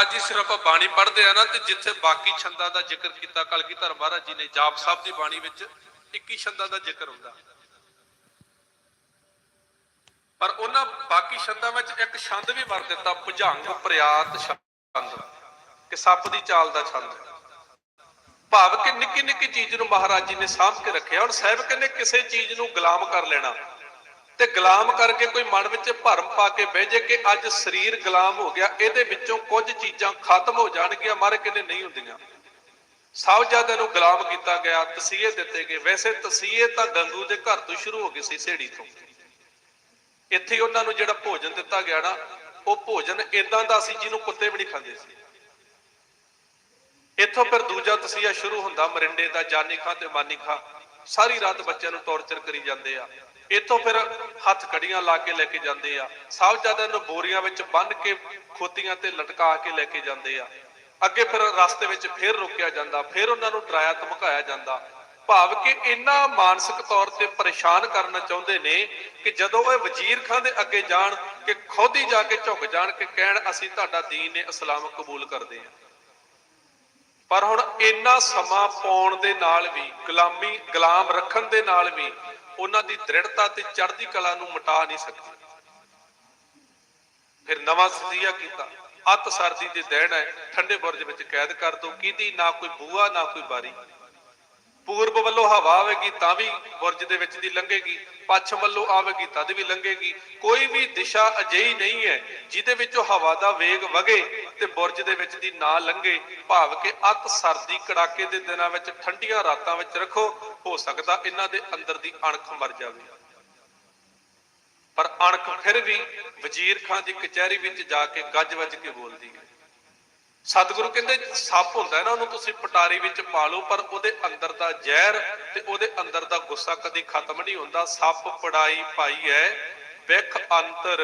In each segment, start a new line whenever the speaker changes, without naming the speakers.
ਮਹਾਰਾਜ ਜੀ, ਸਿਰਫ ਬਾਣੀ ਪੜ੍ਹਦੇ ਆ ਨਾ ਤੇ ਜਿੱਥੇ ਬਾਕੀ ਛੰਦਾਂ ਦਾ ਜ਼ਿਕਰ ਕੀਤਾ, ਕਲਗੀਧਰ ਮਹਾਰਾਜ ਜੀ ਨੇ, ਜਾਪ ਸਾਹਿਬ ਦੀ ਬਾਣੀ ਵਿੱਚ 21 ਛੰਦਾਂ ਦਾ ਜ਼ਿਕਰ ਹੁੰਦਾ। ਪਰ ਉਹਨਾਂ ਬਾਕੀ ਛੰਦਾਂ ਵਿੱਚ ਇੱਕ ਛੰਦ ਵੀ ਵਰ ਦਿੱਤਾ, ਭੁਜੰਗ ਪ੍ਰਿਆਤ ਛੰਦ, ਕਿ ਸੱਪ ਦੀ ਚਾਲ ਦਾ ਛੰਦ। ਭਾਵ ਕਿ ਨਿੱਕੀ ਨਿੱਕੀ ਚੀਜ਼ ਨੂੰ ਮਹਾਰਾਜ ਜੀ ਨੇ ਸਾਂਭ ਕੇ ਰੱਖਿਆ ਔਰ ਸਹਿਬਕ ਨੇ ਕਿਸੇ ਚੀਜ਼ ਨੂੰ ਗੁਲਾਮ ਕਰ ਲੈਣਾ। ਤੇ ਗੁਲਾਮ ਕਰਕੇ ਕੋਈ ਮਨ ਵਿੱਚ ਭਰਮ ਪਾ ਕੇ ਬਹਿ ਜੇ ਕਿ ਅੱਜ ਸਰੀਰ ਗੁਲਾਮ ਹੋ ਗਿਆ, ਇਹਦੇ ਵਿੱਚੋਂ ਕੁਝ ਚੀਜ਼ਾਂ ਖਤਮ ਹੋ ਜਾਣਗੀਆਂ, ਮਾਰੇ ਕਹਿੰਦੇ ਨਹੀਂ ਹੁੰਦੀਆਂ। ਸਭ ਸਾਹਿਬਜ਼ਾਦਿਆਂ ਨੂੰ ਗੁਲਾਮ ਕੀਤਾ ਗਿਆ, ਤਸੀਹੇ ਦਿੱਤੇ ਗਏ। ਵੈਸੇ ਤਸੀਹੇ ਤਾਂ ਗੰਗੂ ਦੇ ਘਰ ਤੋਂ ਸ਼ੁਰੂ ਹੋ ਗਏ ਸੀ ਸੇੜੀ ਤੋਂ। ਇੱਥੇ ਉਹਨਾਂ ਨੂੰ ਜਿਹੜਾ ਭੋਜਨ ਦਿੱਤਾ ਗਿਆ ਨਾ, ਉਹ ਭੋਜਨ ਇਦਾਂ ਦਾ ਸੀ ਜਿਹਨੂੰ ਕੁੱਤੇ ਵੀ ਨਹੀਂ ਖਾਂਦੇ ਸੀ। ਇੱਥੋਂ ਫਿਰ ਦੂਜਾ ਤਸੀਹਾ ਸ਼ੁਰੂ ਹੁੰਦਾ, ਮਰਿੰਡੇ ਦਾ, ਜਾਨੀ ਖਾਂ ਤੇ ਮਾਨੀ ਖਾਂ। ਸਾਰੀ ਰਾਤ ਬੱਚਿਆਂ ਨੂੰ ਟੌਰਚਰ ਕਰੀ ਜਾਂਦੇ ਆ। ਇੱਥੋਂ ਫਿਰ ਹੱਥ ਕੜੀਆਂ ਲਾ ਕੇ ਲੈ ਕੇ ਜਾਂਦੇ ਆ। ਸਾਹਿਬਜ਼ਾਦਿਆਂ ਨੂੰ ਬੋਰੀਆਂ ਵਿੱਚ ਬੰਨ ਕੇ ਖੋਤੀਆਂ ਤੇ ਲਟਕਾ ਕੇ ਲੈ ਕੇ ਜਾਂਦੇ ਆ। ਅੱਗੇ ਫਿਰ ਰਸਤੇ ਵਿੱਚ ਫਿਰ ਰੋਕਿਆ ਜਾਂਦਾ, ਫਿਰ ਉਹਨਾਂ ਨੂੰ ਡਰਾਇਆ, ਧਮਕਾਇਆ ਜਾਂਦਾ। ਭਾਵ ਕਿ ਇੰਨਾ ਮਾਨਸਿਕ ਤੌਰ ਤੇ ਪਰੇਸ਼ਾਨ ਕਰਨਾ ਚਾਹੁੰਦੇ ਨੇ ਕਿ ਜਦੋਂ ਇਹ ਵਜ਼ੀਰ ਖਾਨ ਦੇ ਅੱਗੇ ਜਾਣ, ਕਿ ਖੁਦ ਹੀ ਜਾ ਕੇ ਝੁਕ ਜਾਣ, ਕਿ ਕਹਿਣ, ਅਸੀਂ ਤੁਹਾਡਾ ਦੀਨ ਨੇ ਇਸਲਾਮ ਕਬੂਲ ਕਰਦੇ ਹਾਂ ਪਰ ਹੁਣ ਇੰਨਾ ਸਮਾਂ ਪਾਉਣ ਦੇ ਨਾਲ ਵੀ, ਗੁਲਾਮੀ, ਗੁਲਾਮ ਰੱਖਣ ਦੇ ਨਾਲ ਵੀ ਉਹਨਾਂ ਦੀ ਦ੍ਰਿੜਤਾ ਤੇ ਚੜ੍ਹਦੀ ਕਲਾ ਨੂੰ ਮਿਟਾ ਨਹੀਂ ਸਕਦੀ। ਫਿਰ ਨਵਾਂ ਸਦੀਆ ਕੀਤਾ। ਅੱਤ ਸਰਦੀ ਦੇ ਦਿਨ ਹੈ, ਠੰਡੇ ਬੁਰਜ ਵਿੱਚ ਕੈਦ ਕਰ ਦੋ। ਕਿਹਦੀ ਨਾ ਕੋਈ ਬੂਆ, ਨਾ ਕੋਈ ਬਾਰੀ। ਪੂਰਬ ਵੱਲੋਂ ਹਵਾ ਆਵੇਗੀ ਤਾਂ ਵੀ ਬੁਰਜ ਦੇ ਵਿੱਚ ਦੀ ਲੰਘੇਗੀ, ਪੱਛਮ ਵੱਲੋਂ ਆਵੇਗੀ ਤਦ ਵੀ ਲੰਘੇਗੀ। ਕੋਈ ਵੀ ਦਿਸ਼ਾ ਅਜਿਹੀ ਨਹੀਂ ਹੈ ਜਿਹਦੇ ਵਿੱਚੋਂ ਹਵਾ ਦਾ ਵੇਗ ਵਗੇ ਤੇ ਬੁਰਜ ਦੇ ਵਿੱਚ ਦੀ ਨਾ ਲੰਘੇ। ਭਾਵ ਕਿ ਅਤ ਸਰਦੀ ਕੜਾਕੇ ਦੇ ਦਿਨਾਂ ਵਿੱਚ ਠੰਡੀਆਂ ਰਾਤਾਂ ਵਿੱਚ ਰੱਖੋ, ਹੋ ਸਕਦਾ ਇਹਨਾਂ ਦੇ ਅੰਦਰ ਦੀ ਅਣਖ ਮਰ ਜਾਵੇ। ਪਰ ਅਣਖ ਫਿਰ ਵੀ ਵਜ਼ੀਰ ਖਾਨ ਦੀ ਕਚਹਿਰੀ ਵਿੱਚ ਜਾ ਕੇ ਗੱਜ ਵੱਜ ਕੇ ਬੋਲਦੀ ਹੈ। ਸਤਿਗੁਰੂ ਕਹਿੰਦੇ ਸੱਪ ਹੁੰਦਾ ਨਾ, ਉਹਨੂੰ ਤੁਸੀਂ ਪਟਾਰੀ ਵਿੱਚ ਪਾ ਲਓ, ਪਰ ਉਹਦੇ ਅੰਦਰ ਦਾ ਜ਼ਹਿਰ ਤੇ ਉਹਦੇ ਅੰਦਰ ਦਾ ਗੁੱਸਾ ਕਦੀ ਖਤਮ ਨਹੀਂ ਹੁੰਦਾ। ਸੱਪ ਪੜਾਈ ਪਾਈ ਹੈ, ਵਿਖ ਅੰਤਰ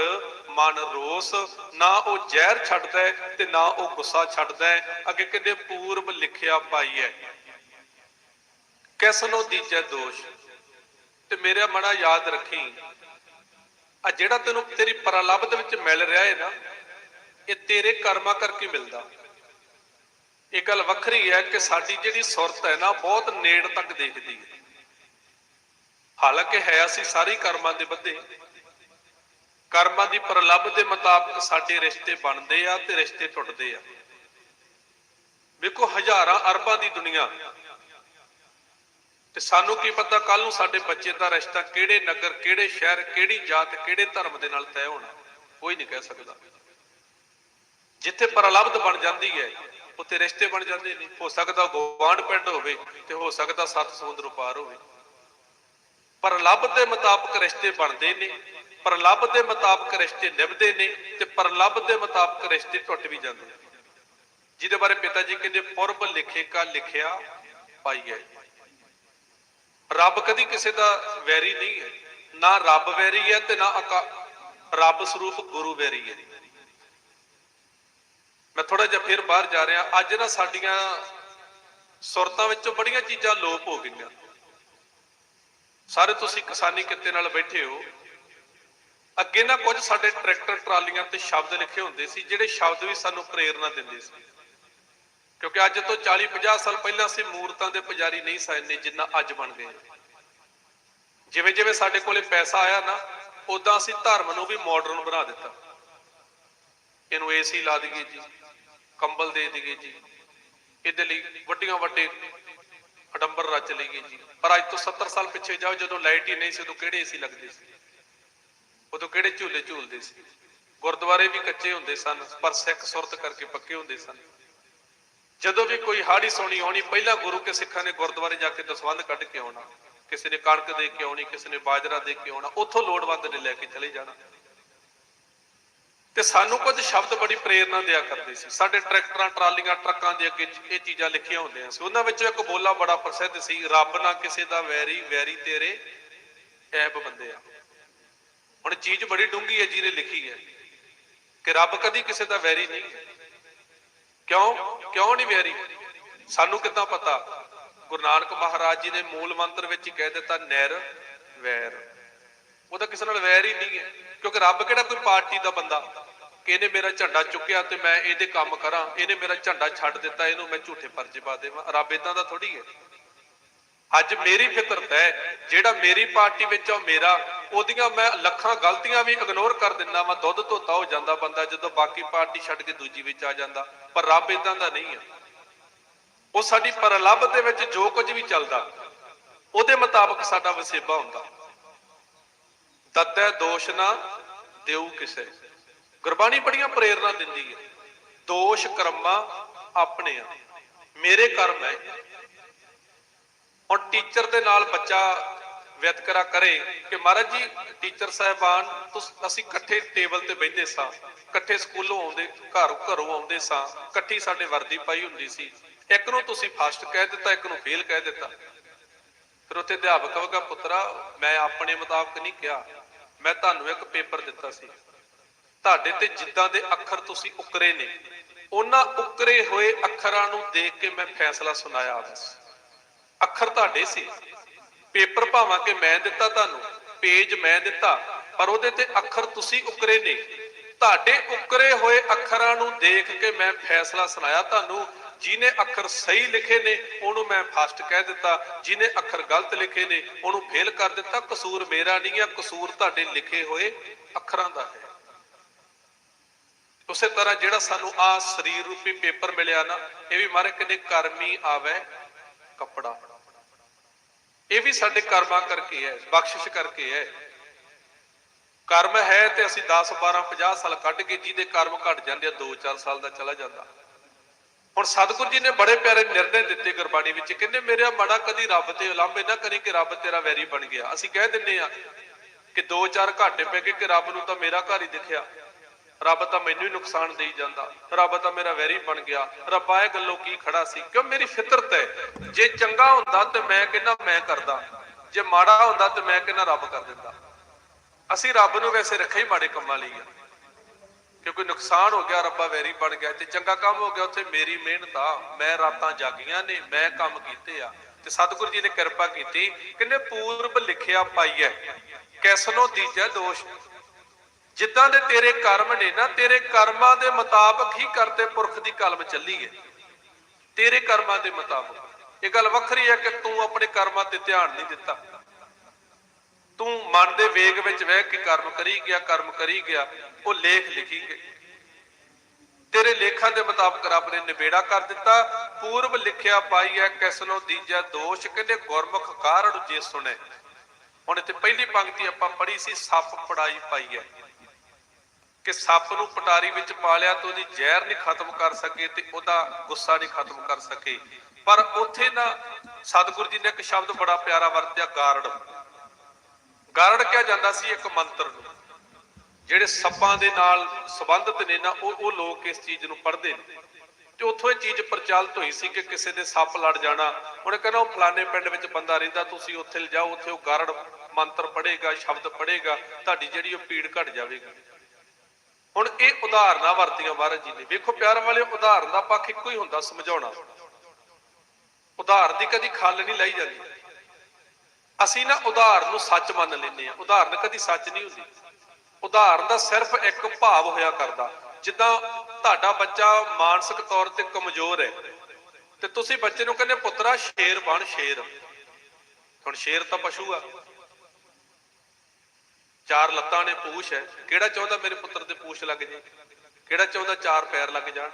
ਮਨ ਰੋਸ, ਨਾ ਉਹ ਜ਼ਹਿਰ ਛੱਡਦਾ ਤੇ ਨਾ ਉਹ ਗੁੱਸਾ ਛੱਡਦਾ ਅੱਗੇ ਕਹਿੰਦੇ ਪੂਰਬ ਲਿਖਿਆ ਪਾਈ ਹੈ। ਕਿਸ ਨੂੰ ਦੀਜੈ ਦੋਸ਼? ਤੇ ਮੇਰਾ ਮਨਾ ਯਾਦ ਰੱਖੀ, ਆ ਜਿਹੜਾ ਤੈਨੂੰ ਤੇਰੀ ਪ੍ਰਲੱਭ ਵਿੱਚ ਮਿਲ ਰਿਹਾ ਹੈ ਨਾ, ਇਹ ਤੇਰੇ ਕਰਮਾਂ ਕਰਕੇ ਮਿਲਦਾ। ਇਹ ਗੱਲ ਵੱਖਰੀ ਹੈ ਕਿ ਸਾਡੀ ਜਿਹੜੀ ਸੁਰਤ ਹੈ ਨਾ, ਬਹੁਤ ਨੇੜ ਤੱਕ ਦੇਖਦੀ ਹੈ। ਹਾਲਾਂਕਿ ਹੈ ਅਸੀਂ ਸਾਰੇ ਕਰਮਾਂ ਦੇ ਬੱਧੇ ਕਰਮਾਂ ਦੀ ਪ੍ਰਲੱਭ ਦੇ ਮੁਤਾਬਕ ਸਾਡੇ ਰਿਸ਼ਤੇ ਬਣਦੇ ਆ ਤੇ ਰਿਸ਼ਤੇ ਟੁੱਟਦੇ ਆ। ਵੇਖੋ, ਹਜ਼ਾਰਾਂ ਅਰਬਾਂ ਦੀ ਦੁਨੀਆ। ਤੇ ਸਾਨੂੰ ਕੀ ਪਤਾ ਕੱਲ ਨੂੰ ਸਾਡੇ ਬੱਚੇ ਦਾ ਰਿਸ਼ਤਾ ਕਿਹੜੇ ਨਗਰ, ਕਿਹੜੇ ਸ਼ਹਿਰ, ਕਿਹੜੀ ਜਾਤ, ਕਿਹੜੇ ਧਰਮ ਦੇ ਨਾਲ ਤੈਅ ਹੋਣਾ। ਕੋਈ ਨਹੀਂ ਕਹਿ ਸਕਦਾ। ਜਿੱਥੇ ਪ੍ਰਲਬਧ ਬਣ ਜਾਂਦੀ ਹੈ। ਉੱਥੇ ਰਿਸ਼ਤੇ ਬਣ ਜਾਂਦੇ ਨੇ। ਹੋ ਸਕਦਾ ਗਵਾਂਢ ਪਿੰਡ ਹੋਵੇ ਤੇ ਹੋ ਸਕਦਾ ਸੱਤ ਸਮੁੰਦਰ ਪਾਰ ਹੋਵੇ। ਪ੍ਰਲਬਧ ਦੇ ਮੁਤਾਬਕ ਰਿਸ਼ਤੇ ਬਣਦੇ ਨੇ ਪ੍ਰਲਬਧ ਦੇ ਮੁਤਾਬਕ ਰਿਸ਼ਤੇ ਨਿਭਦੇ ਨੇ ਤੇ ਪ੍ਰਲਬਧ ਦੇ ਮੁਤਾਬਕ ਰਿਸ਼ਤੇ ਟੁੱਟ ਵੀ ਜਾਂਦੇ ਨੇ। ਜਿਹਦੇ ਬਾਰੇ ਪਿਤਾ ਜੀ ਕਹਿੰਦੇ, ਪੁਰਬ ਲਿਖੇ ਕਾ ਲਿਖਿਆ ਪਾਈਐ ਰੱਬ ਕਦੀ ਕਿਸੇ ਦਾ ਵੈਰੀ ਨਹੀਂ ਹੈ। ਨਾ ਰੱਬ ਵੈਰੀ ਹੈ ਤੇ ਨਾ ਅਕਾ- ਰੱਬ ਸਰੂਪ ਗੁਰੂ ਵੈਰੀ ਹੈ। ਮੈਂ ਥੋੜਾ ਜਿਹਾ ਫਿਰ ਬਾਹਰ ਜਾ ਰਿਹਾ। ਅੱਜ ਨਾ ਸਾਡੀਆਂ ਸੁਰਤਾਂ ਵਿੱਚੋਂ ਬੜੀਆਂ ਚੀਜ਼ਾਂ ਲੋਪ ਹੋ ਗਈਆਂ। ਸਾਰੇ ਤੁਸੀਂ ਕਿਸਾਨੀ ਕਿੱਤੇ ਨਾਲ ਬੈਠੇ ਹੋ। ਅੱਗੇ ਨਾ ਕੁਝ ਸਾਡੇ ਟਰੈਕਟਰ ਟਰਾਲੀਆਂ ਤੇ ਸ਼ਬਦ ਲਿਖੇ ਹੁੰਦੇ ਸੀ, ਜਿਹੜੇ ਸ਼ਬਦ ਵੀ ਸਾਨੂੰ ਪ੍ਰੇਰਣਾ ਦਿੰਦੇ ਸੀ। ਕਿਉਂਕਿ ਅੱਜ ਤੋਂ 40 50 ਸਾਲ ਪਹਿਲਾਂ ਅਸੀਂ ਮੂਰਤਾਂ ਦੇ ਪੁਜਾਰੀ ਨਹੀਂ ਸਨ ਜਿੰਨਾ ਅੱਜ ਬਣ ਗਏ ਜਿਵੇਂ ਜਿਵੇਂ ਸਾਡੇ ਕੋਲੇ ਪੈਸਾ ਆਇਆ ਨਾ ਉਦਾਂ ਅਸੀਂ ਧਰਮ ਨੂੰ ਵੀ ਮਾਡਰਨ ਬਣਾ ਦਿੱਤਾ। ਇਹਨੂੰ ਏਸੀ ਲਾ ਦਈਏ ਜੀ। ਕੰਬਲ ਦੇ ਦਈਏ ਜੀ। ਇਹਦੇ ਲਈ ਵੱਡੀਆਂ ਵੱਡੇ ਅਡੰਬਰ ਰਚ ਲਈਏ ਜੀ। ਪਰ ਅੱਜ ਤੋਂ 70 ਸਾਲ ਪਿੱਛੇ ਜਾਓ, ਜਦੋਂ ਲਾਈਟ ਹੀ ਨਹੀਂ ਸੀ, ਉਦੋਂ ਕਿਹੜੇ ਏਸੀ ਲੱਗਦੇ ਸੀ? ਉਦੋਂ ਕਿਹੜੇ ਝੂਲੇ ਝੂਲਦੇ ਸੀ? ਗੁਰਦੁਆਰੇ ਵੀ ਕੱਚੇ ਹੁੰਦੇ ਸਨ, ਪਰ ਸਿੱਖ ਸੁਰਤ ਕਰਕੇ ਪੱਕੇ ਹੁੰਦੇ ਸਨ। ਜਦੋਂ ਵੀ ਕੋਈ ਹਾੜੀ ਸੋਣੀ ਆਉਣੀ ਪਹਿਲਾਂ ਗੁਰੂ ਕੇ ਸਿੱਖਾਂ ਨੇ ਗੁਰਦੁਆਰੇ ਜਾ ਕੇ ਦਸਵੰਧ ਕੱਢ ਕੇ ਆਉਣਾ। ਕਿਸੇ ਨੇ ਕਣਕ ਦੇ ਕੇ ਆਉਣੀ, ਕਿਸੇ ਨੇ ਬਾਜਰਾ ਦੇ ਕੇ ਆਉਣਾ, ਉੱਥੋਂ ਲੋੜਵੰਦ ਨੇ ਲੈ ਕੇ ਚਲੇ ਜਾਣਾ। ਤੇ ਸਾਨੂੰ ਕੁਝ ਸ਼ਬਦ ਬੜੀ ਪ੍ਰੇਰਣਾ ਦਿਆ ਕਰਦੇ ਸੀ। ਸਾਡੇ ਟਰੈਕਟਰਾਂ, ਟਰਾਲੀਆਂ, ਟਰੱਕਾਂ ਦੇ ਅੱਗੇ ਇਹ ਚੀਜ਼ਾਂ ਲਿਖੀਆਂ ਹੁੰਦੀਆਂ ਸੀ। ਉਹਨਾਂ ਵਿੱਚੋਂ ਇੱਕ ਬੋਲਾ ਬੜਾ ਪ੍ਰਸਿੱਧ ਸੀ, ਰੱਬ ਨਾ ਕਿਸੇ ਦਾ ਵੈਰੀ ਵੈਰੀ ਤੇਰੇ ਐਬ ਬੰਦੇ ਆ। ਹੁਣ ਚੀਜ਼ ਬੜੀ ਡੂੰਗੀ ਹੈ ਜਿਹਨੇ ਲਿਖੀ ਹੈ ਕਿ ਰੱਬ ਕਦੀ ਕਿਸੇ ਦਾ ਵੈਰੀ ਨਹੀਂ ਕਿਉਂ? ਕਿਉਂ ਨਹੀਂ ਵੈਰੀ? ਸਾਨੂੰ ਕਿੱਦਾਂ ਪਤਾ? ਗੁਰੂ ਨਾਨਕ ਮਹਾਰਾਜ ਜੀ ਨੇ ਮੂਲ ਮੰਤਰ ਵਿੱਚ ਕਹਿ ਦਿੱਤਾ ਨੈਰ ਵੈਰ। ਉਹਦਾ ਕਿਸੇ ਨਾਲ ਵੈਰ ਹੀ ਨਹੀਂ ਹੈ, ਕਿਉਂਕਿ ਰੱਬ ਕਿਹੜਾ ਕੋਈ ਪਾਰਟੀ ਦਾ ਬੰਦਾ? ਕਿ ਇਹਨੇ ਮੇਰਾ ਝੰਡਾ ਚੁੱਕਿਆ ਤੇ ਮੈਂ ਇਹਦੇ ਕੰਮ ਕਰਾਂ। ਇਹਨੇ ਮੇਰਾ ਝੰਡਾ ਛੱਡ ਦਿੱਤਾ, ਇਹਨੂੰ ਮੈਂ ਝੂਠੇ ਪਰਚੇ ਪਾ ਦੇਵਾਂ। ਰੱਬ ਇਦਾਂ ਦਾ ਥੋੜੀ ਹੈ। ਅੱਜ ਮੇਰੀ ਫਿਤਰਤ ਹੈ, ਜਿਹੜਾ ਮੇਰੀ ਪਾਰਟੀ ਵਿੱਚ ਆ, ਉਹ ਮੇਰਾ। ਉਹਦੀਆਂ ਮੈਂ ਲੱਖਾਂ ਗਲਤੀਆਂ ਵੀ ਇਗਨੋਰ ਕਰ ਦਿੰਦਾ ਮੈਂ ਦੁੱਧ ਧੋਤਾ ਹੋ ਜਾਂਦਾ ਬੰਦਾ, ਜਦੋਂ ਬਾਕੀ ਪਾਰਟੀ ਛੱਡ ਕੇ ਦੂਜੀ ਵਿੱਚ ਆ ਜਾਂਦਾ। ਪਰ ਰੱਬ ਇਦਾਂ ਦਾ ਨਹੀਂ ਹੈ ਉਹ ਸਾਡੀ ਪਰਲੱਭ ਦੇ ਵਿੱਚ ਜੋ ਕੁਝ ਵੀ ਚੱਲਦਾ, ਉਹਦੇ ਮੁਤਾਬਕ ਸਾਡਾ ਵਸੇਬਾ ਹੁੰਦਾ। ਤਤੈ ਦੋਸ਼ ਨਾ ਦੇਉ ਕਿਸੇ। ਗੁਰਬਾਣੀ ਬੜੀਆਂ ਪ੍ਰੇਰਣਾ ਦਿੰਦੀ ਹੈ। ਦੋਸ਼ ਕਰਮਾਂ ਆਪਣੇ ਆ ਮੇਰੇ ਕਰਮ ਹੈ। ਹੁਣ ਟੀਚਰ ਦੇ ਨਾਲ ਬੱਚਾ ਵਿਤਕਰਾ ਕਰੇ ਕਿ ਮਹਾਰਾਜ ਜੀ ਟੀਚਰ ਸਾਹਿਬਾਨ ਅਸੀਂ ਇਕੱਠੇ ਟੇਬਲ ਤੇ ਬੈਠਦੇ ਸਾਂ। ਇਕੱਠੇ ਸਕੂਲੋਂ ਆਉਂਦੇ, ਘਰ, ਘਰੋਂ ਆਉਂਦੇ ਸਾਂ। ਇਕੱਠੀ ਸਾਡੇ ਵਰਦੀ ਪਾਈ ਹੁੰਦੀ ਸੀ। ਇੱਕ ਨੂੰ ਤੁਸੀਂ ਫਸਟ ਕਹਿ ਦਿੱਤਾ, ਇੱਕ ਨੂੰ ਫੇਲ ਕਹਿ ਦਿੱਤਾ। ਫਿਰ ਉੱਥੇ ਅਧਿਆਪਕ ਕਹੇਗਾ, ਪੁੱਤਰਾ, ਮੈਂ ਆਪਣੇ ਮੁਤਾਬਕ ਨਹੀਂ ਕਿਹਾ। ਮੈਂ ਤੁਹਾਨੂੰ ਇੱਕ ਪੇਪਰ ਦਿੱਤਾ ਸੀ। ਤੁਹਾਡੇ ਤੇ ਜਿੱਦਾਂ ਦੇ ਅੱਖਰ ਤੁਸੀਂ ਉਕਰੇ ਨੇ, ਉਹਨਾਂ ਉਕਰੇ ਹੋਏ ਅੱਖਰਾਂ ਨੂੰ ਦੇਖ ਕੇ ਮੈਂ ਫੈਸਲਾ ਸੁਣਾਇਆ ਬਸ ਅੱਖਰ ਤੁਹਾਡੇ ਸੀ। ਪੇਪਰ ਭਾਵਾਂ ਕਿ ਮੈਂ ਦਿੱਤਾ ਤੁਹਾਨੂੰ, ਪੇਜ ਮੈਂ ਦਿੱਤਾ, ਪਰ ਉਹਦੇ ਤੇ ਅੱਖਰ ਤੁਸੀਂ ਉਕਰੇ ਨੇ। ਤੁਹਾਡੇ ਉਕਰੇ ਹੋਏ ਅੱਖਰਾਂ ਨੂੰ ਦੇਖ ਕੇ ਮੈਂ ਫੈਸਲਾ ਸੁਣਾਇਆ ਤੁਹਾਨੂੰ, ਜਿਹਨੇ ਅੱਖਰ ਸਹੀ ਲਿਖੇ ਨੇ, ਉਹਨੂੰ ਮੈਂ ਫਸਟ ਕਹਿ ਦਿੱਤਾ। ਜਿਹਨੇ ਅੱਖਰ ਗਲਤ ਲਿਖੇ ਨੇ, ਉਹਨੂੰ ਫੇਲ ਕਰ ਦਿੱਤਾ। ਕਸੂਰ ਮੇਰਾ ਨਹੀਂ ਹੈ ਕਸੂਰ ਤੁਹਾਡੇ ਲਿਖੇ ਹੋਏ ਅੱਖਰਾਂ ਦਾ ਹੈ। ਉਸੇ ਤਰ੍ਹਾਂ ਜਿਹੜਾ ਸਾਨੂੰ ਆ ਸਰੀਰ ਰੂਪੀ ਪੇਪਰ ਮਿਲਿਆ ਨਾ, ਇਹ ਵੀ ਮਾਰੇ ਕਹਿੰਦੇ ਕਰਮੀ ਆਵੇ ਕੱਪੜਾ। ਇਹ ਵੀ ਸਾਡੇ ਕਰਮਾਂ ਕਰਕੇ ਹੈ, ਬਖਸ਼ਿਸ਼ ਕਰਕੇ ਹੈ। ਕਰਮ ਹੈ ਤੇ ਅਸੀਂ 10 12 50 ਸਾਲ ਕੱਢ ਕੇ ਜਿਹਦੇ ਕਰਮ ਘਟ ਜਾਂਦੇ ਆ 2-4 ਸਾਲ ਦਾ ਚਲਾ ਜਾਂਦਾ। ਹੁਣ ਸਤਿਗੁਰੂ ਜੀ ਨੇ ਬੜੇ ਪਿਆਰੇ ਨਿਰਣੇ ਦਿੱਤੇ ਗੁਰਬਾਣੀ ਵਿੱਚ, ਕਹਿੰਦੇ ਮੇਰਾ ਮੜਾ ਕਦੀ ਰੱਬ ਤੇ ਉਲਾਂਭੇ ਨਾ ਕਰੀ ਕਿ ਰੱਬ ਤੇਰਾ ਵੈਰੀ ਬਣ ਗਿਆ। ਅਸੀਂ ਕਹਿ ਦਿੰਨੇ ਆ ਕਿ 2-4 ਘਾਟੇ ਪੈ ਗਏ ਕਿ ਰੱਬ ਨੂੰ ਤਾਂ ਮੇਰਾ ਘਰ ਹੀ ਦਿਖਿਆ। ਰੱਬ ਤਾਂ ਮੈਨੂੰ ਹੀ ਨੁਕਸਾਨ ਦੇਈ ਜਾਂਦਾ। ਰੱਬ ਤਾਂ ਮੇਰਾ ਵੈਰੀ ਬਣ ਗਿਆ। ਰੱਬਾ, ਇਹ ਗੱਲੋਂ ਕੀ ਖੜਾ ਸੀ? ਕਿਉਂ ਮੇਰੀ ਫਿਤਰਤ ਹੈ? ਜੇ ਚੰਗਾ ਹੁੰਦਾ ਤੇ ਮੈਂ ਕਹਿੰਦਾ ਮੈਂ ਕਰਦਾ? ਜੇ ਮਾੜਾ ਹੁੰਦਾ ਤੇ ਮੈਂ ਕਹਿੰਦਾ ਰੱਬ ਕਰ ਦਿੰਦਾ? ਅਸੀਂ ਰੱਬ ਨੂੰ ਵੈਸੇ ਰੱਖਿਆ ਹੀ ਮਾੜੇ ਕੰਮਾਂ ਲਈ ਆ। ਕਿ ਕੋਈ ਨੁਕਸਾਨ ਹੋ ਗਿਆ, ਰੱਬਾ ਵੈਰੀ ਬਣ ਗਿਆ। ਤੇ ਚੰਗਾ ਕੰਮ ਹੋ ਗਿਆ, ਉੱਥੇ ਮੇਰੀ ਮਿਹਨਤ ਆ। ਮੈਂ ਰਾਤਾਂ ਜਾਗੀਆਂ ਨੇ, ਮੈਂ ਕੰਮ ਕੀਤੇ ਆ। ਤੇ ਸਤਿਗੁਰੂ ਜੀ ਨੇ ਕਿਰਪਾ ਕੀਤੀ। ਕਿੰਨੇ ਪੂਰਬ ਲਿਖਿਆ ਪਾਈਐ ਕੈਸਨੋ ਦੀਜੈ ਦੋਸ਼ ਜਿੱਦਾਂ ਦੇ ਤੇਰੇ ਕਰਮ ਨੇ ਨਾ, ਤੇਰੇ ਕਰਮਾਂ ਦੇ ਮੁਤਾਬਕ ਹੀ ਕਰਤੇ ਪੁਰਖ ਦੀ ਕਲਮ ਚੱਲੀ ਹੈ। ਤੇਰੇ ਕਰਮਾਂ ਦੇ ਮੁਤਾਬਕ। ਇਹ ਗੱਲ ਵੱਖਰੀ ਹੈ ਕਿ ਤੂੰ ਆਪਣੇ ਕਰਮਾਂ ਤੇ ਧਿਆਨ ਨਹੀਂ ਦਿੱਤਾ। ਤੂੰ ਮਨ ਦੇ ਵੇਗ ਵਿੱਚ ਵਹਿ ਕੇ ਕਰਮ ਕਰੀ ਗਿਆ, ਕਰਮ ਕਰੀ ਗਿਆ, ਉਹ ਲੇਖ ਲਿਖੀ ਗਏ ਤੇਰੇ ਲੇਖਾਂ ਦੇ ਮੁਤਾਬਕ ਰੱਬ ਨੇ ਨਿਬੇੜਾ ਕਰ ਦਿੱਤਾ, ਪੂਰਬ ਲਿਖਿਆ ਪਾਈ ਹੈ, ਕਿਸਨੋ ਦੀਜਾ ਦੋਸ਼, ਕਹਿੰਦੇ ਗੁਰਮੁਖ ਕਾਰਣ ਜੇ ਸੁਣੇ। ਹੁਣ ਇੱਥੇ ਪਹਿਲੀ ਪੰਕਤੀ ਆਪਾਂ ਪੜ੍ਹੀ ਸੀ, ਸੱਪ ਪੜਾਈ ਪਾਈ ਹੈ। ਕਿ ਸੱਪ ਨੂੰ ਪਟਾਰੀ ਵਿੱਚ ਪਾ ਲਿਆ ਤਾਂ ਉਹਦੀ ਜ਼ਹਿਰ ਨਹੀਂ ਖਤਮ ਕਰ ਸਕੇ ਤੇ ਉਹਦਾ ਗੁੱਸਾ ਨਹੀਂ ਖਤਮ ਕਰ ਸਕੇ। ਪਰ ਉੱਥੇ ਨਾ ਸਤਿਗੁਰੂ ਜੀ ਨੇ ਇੱਕ ਸ਼ਬਦ ਬੜਾ ਪਿਆਰਾ ਵਰਤਿਆ ਗਾਰੜ ਗਾਰੜ ਕਿਹਾ ਜਾਂਦਾ ਸੀ ਇੱਕ ਮੰਤਰ ਨੂੰ। ਜਿਹੜੇ ਸੱਪਾਂ ਦੇ ਨਾਲ ਸੰਬੰਧਿਤ ਨੇ ਨਾ, ਉਹ ਉਹ ਲੋਕ ਇਸ ਚੀਜ਼ ਨੂੰ ਪੜ੍ਹਦੇ ਨੇ। ਤੇ ਉੱਥੋਂ ਇਹ ਚੀਜ਼ ਪ੍ਰਚਲਿਤ ਹੋਈ ਸੀ ਕਿ ਕਿਸੇ ਦੇ ਸੱਪ ਲੜ ਜਾਣਾ। ਉਹਨੇ ਕਹਿੰਦਾ ਉਹ ਫਲਾਣੇ ਪਿੰਡ ਵਿੱਚ ਬੰਦਾ ਰਹਿੰਦਾ, ਤੁਸੀਂ ਉੱਥੇ ਲਿਜਾਓ, ਉੱਥੇ ਉਹ ਗਾਰੜ ਮੰਤਰ ਪੜ੍ਹੇਗਾ, ਸ਼ਬਦ ਪੜ੍ਹੇਗਾ, ਤੁਹਾਡੀ ਜਿਹੜੀ ਉਹ ਪੀੜ ਘਟ ਜਾਵੇਗੀ। ਹੁਣ ਇਹ ਉਦਾਹਰਨਾਂ ਵਰਤੀਆਂ ਮਹਾਰਾਜ ਜੀ ਨੇ। ਵੇਖੋ ਪਿਆਰ ਵਾਲੇ ਉਦਾਹਰਨ ਦਾ ਪੱਖ ਇੱਕੋ ਹੀ ਹੁੰਦਾ, ਸਮਝਾਉਣਾ। ਉਦਾਹਰਨ ਦੀ ਕਦੀ ਖੱਲ ਨਹੀਂ ਲਈ ਜਾਂਦੀ। ਅਸੀਂ ਨਾ ਉਦਾਹਰਨ ਨੂੰ ਸੱਚ ਮੰਨ ਲੈਂਦੇ ਆ ਉਦਾਹਰਨ ਕਦੀ ਸੱਚ ਨਹੀਂ ਹੁੰਦੀ। ਉਦਾਹਰਨ ਦਾ ਸਿਰਫ ਇੱਕ ਭਾਵ ਹੋਇਆ ਕਰਦਾ। ਜਿੱਦਾਂ ਤੁਹਾਡਾ ਬੱਚਾ ਮਾਨਸਿਕ ਤੌਰ ਤੇ ਕਮਜ਼ੋਰ ਹੈ। ਤੇ ਤੁਸੀਂ ਬੱਚੇ ਨੂੰ ਕਹਿੰਦੇ ਪੁੱਤਰਾ, ਸ਼ੇਰ ਬਣ, ਸ਼ੇਰ। ਹੁਣ ਸ਼ੇਰ ਤਾਂ ਪਸ਼ੂ ਆ। ਚਾਰ ਲੱਤਾਂ ਨੇ ਪੂਛ ਹੈ। ਕਿਹੜਾ ਚਾਹੁੰਦਾ ਮੇਰੇ ਪੁੱਤਰ ਦੇ ਪੂਛ ਲੱਗ ਜੇ? ਕਿਹੜਾ ਚਾਹੁੰਦਾ ਚਾਰ ਪੈਰ ਲੱਗ ਜਾਣ?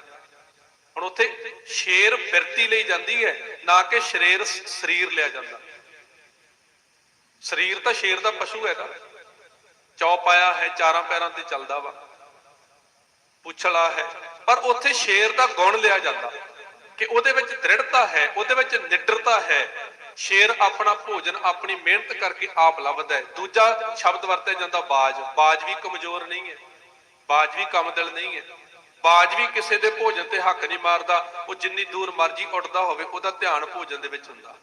ਹੁਣ ਉੱਥੇ ਸ਼ੇਰ ਫਿਰਤੀ ਲਈ ਜਾਂਦੀ ਹੈ, ਨਾ ਕਿ ਸ਼ਰੀਰ ਸਰੀਰ ਲਿਆ ਜਾਂਦਾ। ਸਰੀਰ ਤਾਂ ਸ਼ੇਰ ਦਾ ਪਸ਼ੂ ਹੈਗਾ। ਚੌ ਪਾਇਆ ਹੈ, ਚਾਰਾਂ ਪੈਰਾਂ ਤੇ ਚੱਲਦਾ ਵਾ। ਪੁੱਛਲਾ ਹੈ। ਪਰ ਉੱਥੇ ਸ਼ੇਰ ਦਾ ਗੁਣ ਲਿਆ ਜਾਂਦਾ। ਕਿ ਉਹਦੇ ਵਿੱਚ ਦ੍ਰਿੜਤਾ ਹੈ, ਉਹਦੇ ਵਿੱਚ ਨਿਡਰਤਾ ਹੈ। ਸ਼ੇਰ ਆਪਣਾ ਭੋਜਨ, ਆਪਣੀ ਮਿਹਨਤ ਕਰਕੇ ਆਪ ਲੱਭਦਾ ਹੈ। ਦੂਜਾ ਸ਼ਬਦ ਵਰਤਿਆ ਜਾਂਦਾ ਬਾਜ। ਬਾਜ ਵੀ ਕਮਜ਼ੋਰ ਨਹੀਂ ਹੈ। ਬਾਜ ਵੀ ਕਮਦਲ ਨਹੀਂ ਹੈ। ਬਾਜ ਵੀ ਕਿਸੇ ਦੇ ਭੋਜਨ ਤੇ ਹੱਕ ਨਹੀਂ ਮਾਰਦਾ। ਉਹ ਜਿੰਨੀ ਦੂਰ ਮਰਜ਼ੀ ਉੱਡਦਾ ਹੋਵੇ, ਉਹਦਾ ਧਿਆਨ ਭੋਜਨ ਦੇ ਵਿੱਚ ਹੁੰਦਾ।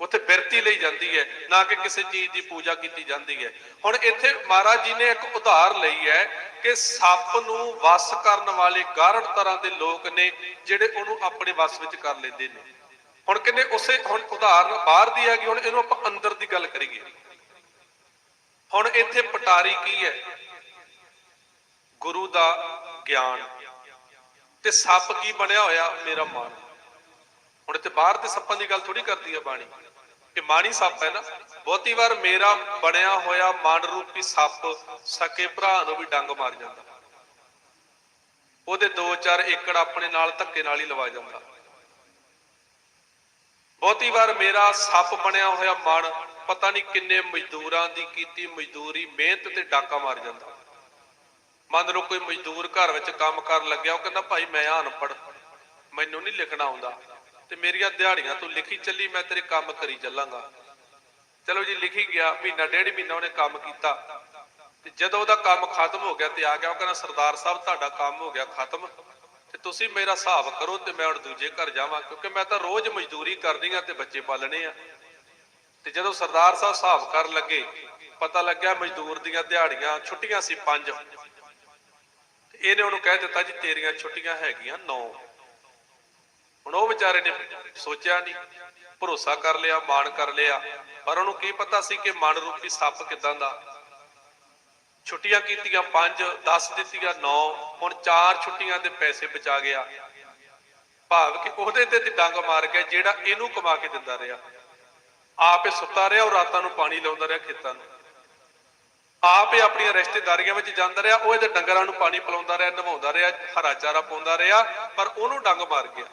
ਉੱਥੇ ਬਿਰਤੀ ਲਈ ਜਾਂਦੀ ਹੈ, ਨਾ ਕਿ ਕਿਸੇ ਚੀਜ਼ ਦੀ ਪੂਜਾ ਕੀਤੀ ਜਾਂਦੀ ਹੈ। ਹੁਣ ਇੱਥੇ ਮਹਾਰਾਜ ਜੀ ਨੇ ਇੱਕ ਉਦਾਹਰ ਲਈ ਹੈ ਕਿ ਸੱਪ ਨੂੰ ਵਸ ਕਰਨ ਵਾਲੇ ਗਾਰੜ ਤਰ੍ਹਾਂ ਦੇ ਲੋਕ ਨੇ, ਜਿਹੜੇ ਉਹਨੂੰ ਆਪਣੇ ਵਸ ਵਿੱਚ ਕਰ ਲੈਂਦੇ ਨੇ। ਹੁਣ ਕਹਿੰਦੇ ਉਸੇ, ਹੁਣ ਉਦਾਹਰਨ ਬਾਹਰ ਦੀ ਹੈਗੀ, ਹੁਣ ਇਹਨੂੰ ਆਪਾਂ ਅੰਦਰ ਦੀ ਗੱਲ ਕਰੀਏ। ਹੁਣ ਇੱਥੇ ਪਟਾਰੀ ਕੀ ਹੈ? ਗੁਰੂ ਦਾ ਗਿਆਨ। ਤੇ ਸੱਪ ਕੀ ਬਣਿਆ ਹੋਇਆ? ਮੇਰਾ ਮਨ। ਹੁਣ ਇੱਥੇ ਬਾਹਰ ਦੇ ਸੱਪਾਂ ਦੀ ਗੱਲ ਥੋੜੀ ਕਰਦੀ ਹੈ ਬਾਣੀ। ਕਿ ਮਾਣੀ ਸੱਪ ਹੈ ਨਾ। ਬਹੁਤੀ ਵਾਰ ਮੇਰਾ ਬਣਿਆ ਹੋਇਆ ਮਨ ਰੂਪੀ ਸੱਪ ਸਕੇ ਭਰਾ ਨੂੰ ਵੀ ਡੰਗ ਮਾਰ ਜਾਂਦਾ। ਉਹਦੇ 2-4 ਏਕੜ ਆਪਣੇ ਨਾਲ ਧੱਕੇ ਨਾਲ ਹੀ ਲਵਾ ਜਾਂਦਾ। ਬਹੁਤੀ ਵਾਰ ਮੇਰਾ ਸੱਪ ਬਣਿਆ ਹੋਇਆ ਮਨ ਪਤਾ ਨਹੀਂ ਕਿੰਨੇ ਮਜ਼ਦੂਰਾਂ ਦੀ ਕੀਤੀ ਮਜ਼ਦੂਰੀ, ਮਿਹਨਤ ਤੇ ਡਾਕਾ ਮਾਰ ਜਾਂਦਾ। ਮੰਨ ਲਓ ਕੋਈ ਮਜ਼ਦੂਰ ਘਰ ਵਿੱਚ ਕੰਮ ਕਰਨ ਲੱਗਿਆ, ਉਹ ਕਹਿੰਦਾ, ਭਾਈ ਮੈਂ ਅਨਪੜ੍ਹ, ਮੈਨੂੰ ਨਹੀਂ ਲਿਖਣਾ ਆਉਂਦਾ। ਤੇ ਮੇਰੀਆਂ ਦਿਹਾੜੀਆਂ ਤੂੰ ਲਿਖੀ ਚੱਲੀ, ਮੈਂ ਤੇਰੇ ਕੰਮ ਕਰੀ ਚੱਲਾਂਗਾ। ਚਲੋ ਜੀ, ਲਿਖੀ ਗਿਆ, ਮਹੀਨਾ ਡੇਢ ਮਹੀਨਾ ਉਹਨੇ ਕੰਮ ਕੀਤਾ। ਤੇ ਜਦੋਂ ਉਹਦਾ ਕੰਮ ਖਤਮ ਹੋ ਗਿਆ ਤੇ ਆ ਗਿਆ, ਉਹ ਕਹਿੰਦਾ, ਸਰਦਾਰ ਸਾਹਿਬ, ਤੁਹਾਡਾ ਕੰਮ ਹੋ ਗਿਆ ਖਤਮ। ਤੇ ਤੁਸੀਂ ਮੇਰਾ ਹਿਸਾਬ ਕਰੋ ਤੇ ਮੈਂ ਹੁਣ ਦੂਜੇ ਘਰ ਜਾਵਾਂ, ਕਿਉਂਕਿ ਮੈਂ ਤਾਂ ਰੋਜ਼ ਮਜ਼ਦੂਰੀ ਕਰਨੀ ਆ ਤੇ ਬੱਚੇ ਪਾਲਣੇ ਆ। ਤੇ ਜਦੋਂ ਸਰਦਾਰ ਸਾਹਿਬ ਹਿਸਾਬ ਕਰਨ ਲੱਗੇ, ਪਤਾ ਲੱਗਿਆ ਮਜ਼ਦੂਰ ਦੀਆਂ ਦਿਹਾੜੀਆਂ ਛੁੱਟੀਆਂ ਸੀ ਪੰਜ। ਇਹਨੇ ਉਹਨੂੰ ਕਹਿ ਦਿੱਤਾ ਜੀ, ਤੇਰੀਆਂ ਛੁੱਟੀਆਂ ਹੈਗੀਆਂ 9 ਹੁਣ ਉਹ ਵਿਚਾਰੇ ਨੇ ਸੋਚਿਆ ਨਹੀਂ, ਭਰੋਸਾ ਕਰ ਲਿਆ, ਮਾਣ ਕਰ ਲਿਆ। ਪਰ ਉਹਨੂੰ ਕੀ ਪਤਾ ਸੀ ਕਿ ਮਨ ਰੂਪੀ ਸੱਪ ਕਿਦਾਂ ਦਾ। ਛੁੱਟੀਆਂ ਕੀਤੀਆਂ 5 10 ਦਿੱਤੀਆਂ 9 ਹੁਣ 4 ਛੁੱਟੀਆਂ ਦੇ ਪੈਸੇ ਬਚਾ ਗਿਆ। ਭਾਵ ਕਿ ਉਹਦੇ ਤੇ ਡੰਗ ਮਾਰ ਗਿਆ ਜਿਹੜਾ ਇਹਨੂੰ ਕਮਾ ਕੇ ਦਿੰਦਾ ਰਿਹਾ। ਆਪ ਸੁੱਤਾ ਰਿਹਾ ਉਹ ਰਾਤਾਂ ਨੂੰ ਪਾਣੀ ਲਾਉਂਦਾ ਰਿਹਾ ਖੇਤਾਂ ਨੂੰ। ਆਪ ਇਹ ਆਪਣੀਆਂ ਰਿਸ਼ਤੇਦਾਰੀਆਂ ਵਿੱਚ ਜਾਂਦਾ ਰਿਹਾ, ਉਹ ਇਹਦੇ ਡੰਗਰਾਂ ਨੂੰ ਪਾਣੀ ਪਿਲਾਉਂਦਾ ਰਿਹਾ, ਨਵਾਉਂਦਾ ਰਿਹਾ, ਹਰਾ ਚਾਰਾ ਪਾਉਂਦਾ ਰਿਹਾ, ਪਰ ਉਹਨੂੰ ਡੰਗ ਮਾਰ ਗਿਆ।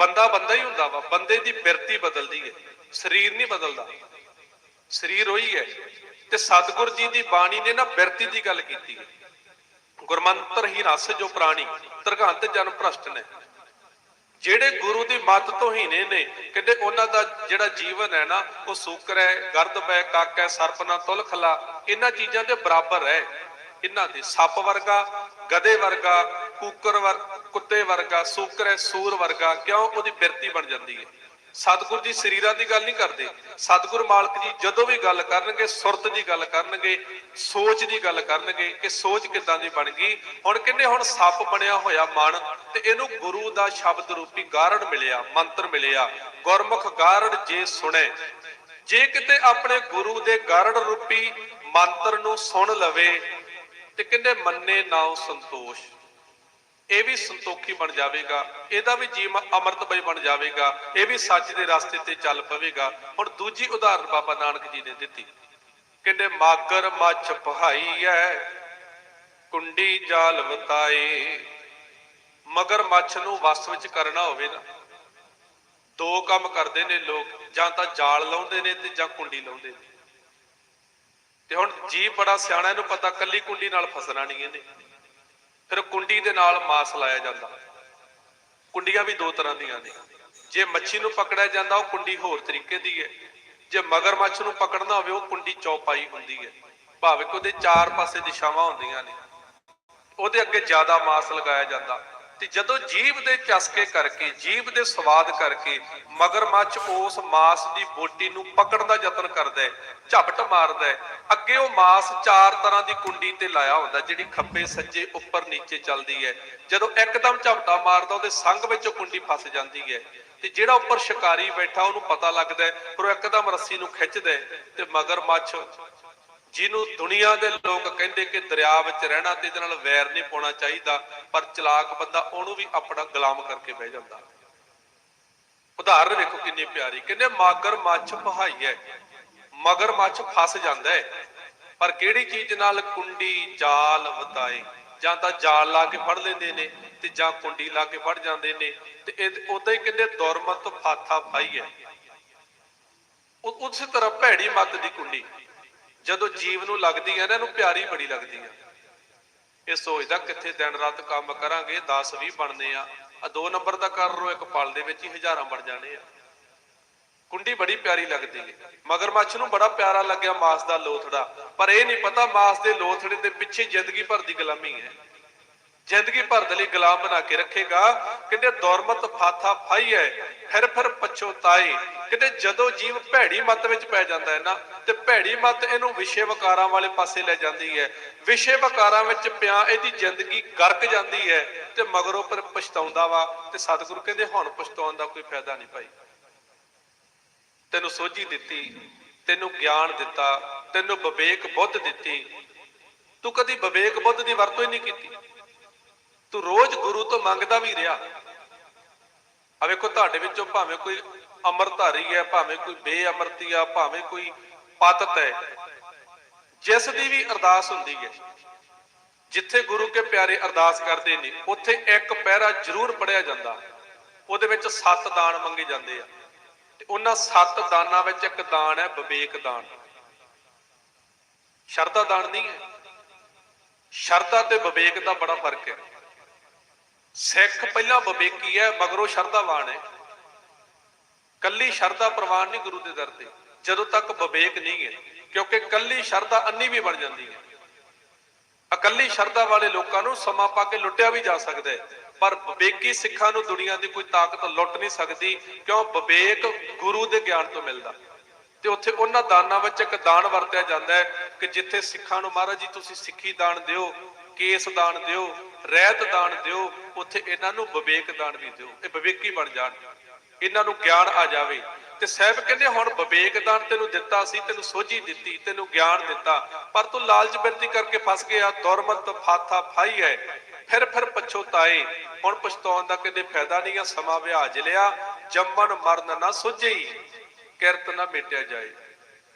ਬੰਦਾ ਬੰਦਾ ਹੀ ਹੁੰਦਾ ਵਾ, ਬੰਦੇ ਦੀ ਬਿਰਤੀ ਬਦਲਦੀ ਹੈ, ਸਰੀਰ ਨਹੀਂ ਬਦਲਦਾ। ਸਰੀਰ ਉਹੀ ਹੈ ਤੇ ਸਤਿਗੁਰ ਜੀ ਦੀ ਬਾਣੀ ਨੇ ਨਾ ਬਿਰਤੀ ਦੀ ਗੱਲ ਕੀਤੀ। ਹੈ ਗੁਰਮੰਤਰ ਹੀ ਰਸ ਜੋ ਪ੍ਰਾਣੀ ਤਰਗੰਤ ਜਨ ਭ੍ਰਸ਼ਟ ਨੇ। ਜਿਹੜੇ ਗੁਰੂ ਦੀ ਮੱਤ ਤੋਂ ਹੀਨੇ ਨੇ, ਕਹਿੰਦੇ ਉਹਨਾਂ ਦਾ ਜਿਹੜਾ ਜੀਵਨ ਹੈ ਨਾ, ਉਹ ਸੂਕਰ ਹੈ, ਗਰਦ ਪੈ, ਕੱਕ ਹੈ, ਸਰਪ ਤੁਲ ਖਲਾ। ਇਹਨਾਂ ਚੀਜ਼ਾਂ ਦੇ ਬਰਾਬਰ ਹੈ। ਇਹਨਾਂ ਦੇ ਸੱਪ ਵਰਗਾ, ਗਧੇ ਵਰਗਾ, ਕੂਕਰ ਵਰ, ਕੁੱਤੇ ਵਰਗਾ, ਸੂਕਰ ਹੈ, ਸੂਰ ਵਰਗਾ, ਕਿਉਂ? ਉਹਦੀ ਬਿਰਤੀ ਬਣ ਜਾਂਦੀ ਹੈ। ਸਤਿਗੁਰ ਜੀ ਸਰੀਰਾਂ ਦੀ ਗੱਲ ਨਹੀਂ ਕਰਦੇ। ਸਤਿਗੁਰ ਮਾਲਕ ਜੀ ਜਦੋਂ ਵੀ ਗੱਲ ਕਰਨਗੇ, ਸੁਰਤ ਦੀ ਗੱਲ ਕਰਨਗੇ, ਸੋਚ ਦੀ ਗੱਲ ਕਰਨਗੇ ਕਿ ਸੋਚ ਕਿਦਾਂ ਦੀ ਬਣ ਗਈ। ਹੁਣ ਕਹਿੰਦੇ ਹੁਣ ਸੱਪ ਬਣਿਆ ਹੋਇਆ ਮਨ, ਤੇ ਇਹਨੂੰ ਗੁਰੂ ਦਾ ਸ਼ਬਦ ਰੂਪੀ ਗਾਰੜ ਮਿਲਿਆ, ਮੰਤਰ ਮਿਲਿਆ। ਗੁਰਮੁਖ ਗਾਰੜ ਜੇ ਸੁਣੇ। ਜੇ ਕਿਤੇ ਆਪਣੇ ਗੁਰੂ ਦੇ ਗਾਰੜ ਰੂਪੀ ਮੰਤਰ ਨੂੰ ਸੁਣ ਲਵੇ, ਤੇ ਕਹਿੰਦੇ ਮੰਨੇ ਨਾਉ ਸੰਤੋਸ਼। ਇਹ ਵੀ ਸੰਤੋਖੀ ਬਣ ਜਾਵੇਗਾ, ਇਹਦਾ ਵੀ ਜੀਵ ਅਮਰਤਮਈ ਬਣ ਜਾਵੇਗਾ, ਇਹ ਵੀ ਸੱਚ ਦੇ ਰਸਤੇ ਤੇ ਚੱਲ ਪਵੇਗਾ। ਹੁਣ ਦੂਜੀ ਉਦਾਹਰਨ ਬਾਬਾ ਨਾਨਕ ਜੀ ਨੇ ਦਿੱਤੀ। ਕਹਿੰਦੇ, ਮਾਗਰ ਮੱਛ ਪਹਾਈ ਐ ਕੁੰਡੀ ਜਾਲ ਵਤਾਏ। ਮਗਰ ਮੱਛ ਨੂੰ ਵਸ ਵਿੱਚ ਕਰਨਾ ਹੋਵੇ ਨਾ। ਦੋ ਕੰਮ ਕਰਦੇ ਨੇ ਲੋਕ, ਜਾਂ ਤਾਂ ਜਾਲ ਲਾਉਂਦੇ ਨੇ ਤੇ ਜਾਂ ਕੁੰਡੀ ਲਾਉਂਦੇ ਨੇ। ਤੇ ਹੁਣ ਜੀ ਬੜਾ ਸਿਆਣਾ, ਇਹਨੂੰ ਪਤਾ ਕੱਲੀ ਕੁੰਡੀ ਨਾਲ ਫਸਣਾ ਨਹੀਂ ਇਹਨੇ। ਫਿਰ ਕੁੰਡੀ ਦੇ ਨਾਲ ਮਾਸ ਲਾਇਆ ਜਾਂਦਾ। ਕੁੰਡੀਆਂ ਵੀ ਦੋ ਤਰ੍ਹਾਂ ਦੀਆਂ ਨੇ। ਜੇ ਮੱਛੀ ਨੂੰ ਪਕੜਿਆ ਜਾਂਦਾ, ਉਹ ਕੁੰਡੀ ਹੋਰ ਤਰੀਕੇ ਦੀ ਹੈ। ਜੇ ਮਗਰਮੱਛ ਨੂੰ ਪਕੜਨਾ ਹੋਵੇ, ਉਹ ਕੁੰਡੀ ਚੌਪਾਈ ਹੁੰਦੀ ਹੈ। ਭਾਵੇਂ ਕਿ ਉਹਦੇ ਚਾਰ ਪਾਸੇ ਦਿਸ਼ਾਵਾਂ ਹੁੰਦੀਆਂ ਨੇ। ਉਹਦੇ ਅੱਗੇ ਜ਼ਿਆਦਾ ਮਾਸ ਲਗਾਇਆ ਜਾਂਦਾ। ਤੇ ਜਦੋਂ ਜੀਭ ਦੇ ਚਸਕੇ ਕਰਕੇ, ਜੀਭ ਦੇ ਸਵਾਦ ਕਰਕੇ ਮਗਰਮੱਛ ਉਸ ਮਾਸ ਦੀ ਬੋਟੀ ਨੂੰ ਪਕੜਨ ਦਾ ਯਤਨ ਕਰਦਾ ਹੈ, ਝਪਟ ਮਾਰਦਾ ਹੈ, ਅੱਗੇ ਉਹ ਮਾਸ ਚਾਰ ਤਰ੍ਹਾਂ ਦੀ ਕੁੰਡੀ ਤੇ ਲਾਇਆ ਹੁੰਦਾ ਜਿਹੜੀ ਖੱਬੇ, ਸੱਜੇ, ਉੱਪਰ, ਨੀਚੇ ਚੱਲਦੀ ਹੈ। ਜਦੋਂ ਇੱਕਦਮ ਝਪਟਾ ਮਾਰਦਾ, ਉਹਦੇ ਸੰਗ ਵਿੱਚ ਉਹ ਕੁੰਡੀ ਫਸ ਜਾਂਦੀ ਹੈ। ਤੇ ਜਿਹੜਾ ਉੱਪਰ ਸ਼ਿਕਾਰੀ ਬੈਠਾ, ਉਹਨੂੰ ਪਤਾ ਲੱਗਦਾ ਹੈ ਪਰ ਉਹ ਇੱਕਦਮ ਰੱਸੀ ਨੂੰ ਖਿੱਚਦਾ ਹੈ ਤੇ ਮਗਰਮੱਛ ਜਿਹਨੂੰ ਦੁਨੀਆ ਦੇ ਲੋਕ ਕਹਿੰਦੇ ਕਿ ਦਰਿਆ ਵਿੱਚ ਰਹਿਣਾ ਤੇ ਇਹਦੇ ਨਾਲ ਵੈਰ ਨਹੀਂ ਪਾਉਣਾ ਚਾਹੀਦਾ, ਪਰ ਚਲਾਕ ਬੰਦਾ ਉਹਨੂੰ ਵੀ ਆਪਣਾ ਗੁਲਾਮ ਕਰਕੇ ਬਹਿ ਜਾਂਦਾ। ਉਦਾਹਰਨ ਵੇਖੋ ਕਿੰਨੀ ਪਿਆਰੀ, ਕਹਿੰਦੇ ਮਾਗਰ ਮੱਛ ਪਹਾਈ ਹੈ, ਮਗਰ ਮੱਛ ਫਸ ਜਾਂਦਾ ਹੈ, ਪਰ ਕਿਹੜੀ ਚੀਜ਼ ਨਾਲ ਕੁੰਡੀ ਜਾਲ ਵਤਾਏ? ਜਾਂ ਤਾਂ ਜਾਲ ਲਾ ਕੇ ਫੜ ਲੈਂਦੇ ਨੇ ਤੇ ਜਾਂ ਕੁੰਡੀ ਲਾ ਕੇ ਫੜ ਜਾਂਦੇ ਨੇ ਤੇ ਇਹ ਉਦਾਂ ਹੀ ਕਹਿੰਦੇ ਦੁਰਮਤ ਫਾਥਾ ਫਾਈ ਹੈ। ਉਹ ਉਸੇ ਤਰ੍ਹਾਂ ਭੈੜੀ ਮੱਤ ਦੀ ਕੁੰਡੀ। ਜਦੋਂ ਜੀਵ ਨੂੰ ਲੱਗਦੀ ਹੈ ਨਾ, ਇਹਨੂੰ ਪਿਆਰੀ ਬੜੀ ਲੱਗਦੀ ਹੈ ਇਹ ਸੋਚਦਾ ਕਿੱਥੇ ਦਿਨ ਰਾਤ ਕੰਮ ਕਰਾਂਗੇ 10 20 ਬਣਨੇ ਆ। ਆ ਦੋ ਨੰਬਰ ਦਾ ਕਰ ਲੋ ਇੱਕ ਪਲ ਦੇ ਵਿੱਚ ਹੀ ਹਜ਼ਾਰਾਂ ਬਣ ਜਾਣੇ ਆ। ਕੁੰਡੀ ਬੜੀ ਪਿਆਰੀ ਲੱਗਦੀ ਹੈ ਮਗਰਮੱਛ ਨੂੰ ਬੜਾ ਪਿਆਰਾ ਲੱਗਿਆ ਮਾਸ ਦਾ ਲੋਥੜਾ। ਪਰ ਇਹ ਨਹੀਂ ਪਤਾ ਮਾਸ ਦੇ ਲੋਥੜੇ ਦੇ ਪਿੱਛੇ ਜ਼ਿੰਦਗੀ ਭਰ ਦੀ ਗੁਲਾਮੀ ਹੈ। ਜ਼ਿੰਦਗੀ ਭਰ ਦੇ ਲਈ ਗੁਲਾਮ ਬਣਾ ਕੇ ਰੱਖੇਗਾ। ਕਹਿੰਦੇ ਦੌਰਮਤ ਫਾਥਾ ਫਾਈ ਹੈ, ਫਿਰ ਫਿਰ ਪਛੋਤਾਏ ਕਹਿੰਦੇ ਜਦੋਂ ਜੀਵ ਭੈੜੀ ਮੱਤ ਵਿੱਚ ਪੈ ਜਾਂਦਾ ਹੈ ਨਾ, ਤੇ ਭੈੜੀ ਮੱਤ ਇਹਨੂੰ ਵਿਸ਼ੇ ਵਕਾਰਾਂ ਵਾਲੇ ਪਾਸੇ ਲੈ ਜਾਂਦੀ ਹੈ। ਵਿਸ਼ੇ ਵਕਾਰਾਂ ਵਿੱਚ ਪਿਆ ਇਹਦੀ ਜ਼ਿੰਦਗੀ ਗਰਕ ਜਾਂਦੀ ਹੈ ਤੇ ਮਗਰੋਂ ਪਰ ਪਛਤਾਉਂਦਾ ਵਾ ਤੇ ਸਤਿਗੁਰੂ ਕਹਿੰਦੇ ਹੁਣ ਪਛਤਾਉਣ ਦਾ ਕੋਈ ਫਾਇਦਾ ਨਹੀਂ ਭਾਈ। ਤੈਨੂੰ ਸੋਝੀ ਦਿੱਤੀ, ਤੈਨੂੰ ਗਿਆਨ ਦਿੱਤਾ, ਤੈਨੂੰ ਵਿਵੇਕ ਬੁੱਧ ਦਿੱਤੀ। ਤੂੰ ਕਦੀ ਵਿਵੇਕ ਬੁੱਧ ਦੀ ਵਰਤੋਂ ਹੀ ਨਹੀਂ ਕੀਤੀ। ਤੂੰ ਰੋਜ਼ ਗੁਰੂ ਤੋਂ ਮੰਗਦਾ ਵੀ ਰਿਹਾ। ਆ ਵੇਖੋ, ਤੁਹਾਡੇ ਵਿੱਚੋਂ ਭਾਵੇਂ ਕੋਈ ਅਮਰਧਾਰੀ ਹੈ, ਭਾਵੇਂ ਕੋਈ ਬੇਅਮਰਤੀ ਆ, ਭਾਵੇਂ ਕੋਈ ਪਤਤ ਹੈ, ਜਿਸ ਦੀ ਵੀ ਅਰਦਾਸ ਹੁੰਦੀ ਹੈ, ਜਿੱਥੇ ਗੁਰੂ ਕੇ ਪਿਆਰੇ ਅਰਦਾਸ ਕਰਦੇ ਨੇ, ਉੱਥੇ ਇੱਕ ਪਹਿਰਾ ਜ਼ਰੂਰ ਪੜਿਆ ਜਾਂਦਾ। ਉਹਦੇ ਵਿੱਚ ਸੱਤ ਦਾਨ ਮੰਗੇ ਜਾਂਦੇ ਆ। ਤੇ ਉਹਨਾਂ ਸੱਤ ਦਾਨਾਂ ਵਿੱਚ ਇੱਕ ਦਾਨ ਹੈ, ਵਿਵੇਕ ਦਾਨ। ਸ਼ਰਧਾ ਦਾਨ ਨਹੀਂ ਹੈ। ਸ਼ਰਧਾ ਤੇ ਵਿਵੇਕ ਦਾ ਬੜਾ ਫ਼ਰਕ ਹੈ। ਸਿੱਖ ਪਹਿਲਾਂ ਵਿਵੇਕੀ ਹੈ, ਮਗਰੋਂ ਸ਼ਰਧਾਵਾਨ ਹੈ। ਕੱਲੀ ਸ਼ਰਧਾ ਪ੍ਰਵਾਨ ਨਹੀਂ ਗੁਰੂ ਦੇ ਦਰ ਤੇ। ਜਦੋਂ ਤੱਕ ਵਿਵੇਕ ਨਹੀਂ ਹੈ, ਕਿਉਂਕਿ ਕੱਲੀ ਸ਼ਰਧਾ ਅੰਨੀ ਵੀ ਬਣ ਜਾਂਦੀ ਹੈ। ਇਕੱਲੀ ਸ਼ਰਧਾ ਵਾਲੇ ਲੋਕਾਂ ਨੂੰ ਸਮਾਂ ਪਾ ਕੇ ਲੁੱਟਿਆ ਵੀ ਜਾ ਸਕਦਾ ਹੈ। ਪਰ ਵਿਵੇਕੀ ਸਿੱਖਾਂ ਨੂੰ ਦੁਨੀਆ ਦੀ ਕੋਈ ਤਾਕਤ ਲੁੱਟ ਨਹੀਂ ਸਕਦੀ, ਕਿਉਂ ਵਿਵੇਕ ਗੁਰੂ ਦੇ ਗਿਆਨ ਤੋਂ ਮਿਲਦਾ। ਤੇ ਉੱਥੇ ਉਹਨਾਂ ਦਾਨਾਂ ਵਿੱਚ ਇੱਕ ਦਾਨ ਵਰਤਿਆ ਜਾਂਦਾ ਹੈ ਕਿ ਜਿੱਥੇ ਸਿੱਖਾਂ ਨੂੰ ਮਹਾਰਾਜ ਜੀ, ਤੁਸੀਂ ਸਿੱਖੀ ਦਾਨ ਦਿਓ ਕੇਸ ਦਾਨ ਦਿਓ, ਰਹਿਤ ਦਾਨ ਦਿਓ, ਉੱਥੇ ਇਹਨਾਂ ਨੂੰ ਵਿਵੇਕ ਦਾਨ ਵੀ ਦਿਓ। ਇਹ ਵਿਵੇਕੀ ਬਣ ਜਾਣ। ਇਹਨਾਂ ਨੂੰ ਗਿਆਨ ਆ ਜਾਵੇ। ਤੇ ਸਾਹਿਬ ਕਹਿੰਦੇ, ਹੁਣ ਵਿਵੇਕ ਦਾਨ ਤੈਨੂੰ ਦਿੱਤਾ ਸੀ, ਤੈਨੂੰ ਸੋਝੀ ਦਿੱਤੀ, ਤੈਨੂੰ ਗਿਆਨ ਦਿੱਤਾ। ਪਰ ਤੂੰ ਲਾਲਚ ਬਿਰਤੀ ਕਰਕੇ ਫਸ ਗਿਆ, ਦੁਰਮਤ ਫਾਥਾ ਫਾਈ ਹੈ। ਫਿਰ ਫਿਰ ਪਛੋਤਾਏ ਹੁਣ ਪਛਤਾਉਣ ਦਾ ਕਿਤੇ ਫਾਇਦਾ ਨਹੀਂ ਆ, ਸਮਾਂ ਵਿਆਜ ਲਿਆ, ਜੰਮਣ ਮਰਨ ਨਾ ਸੁਝਈ, ਕਿਰਤ ਨਾ ਮਿਟਿਆ ਜਾਏ।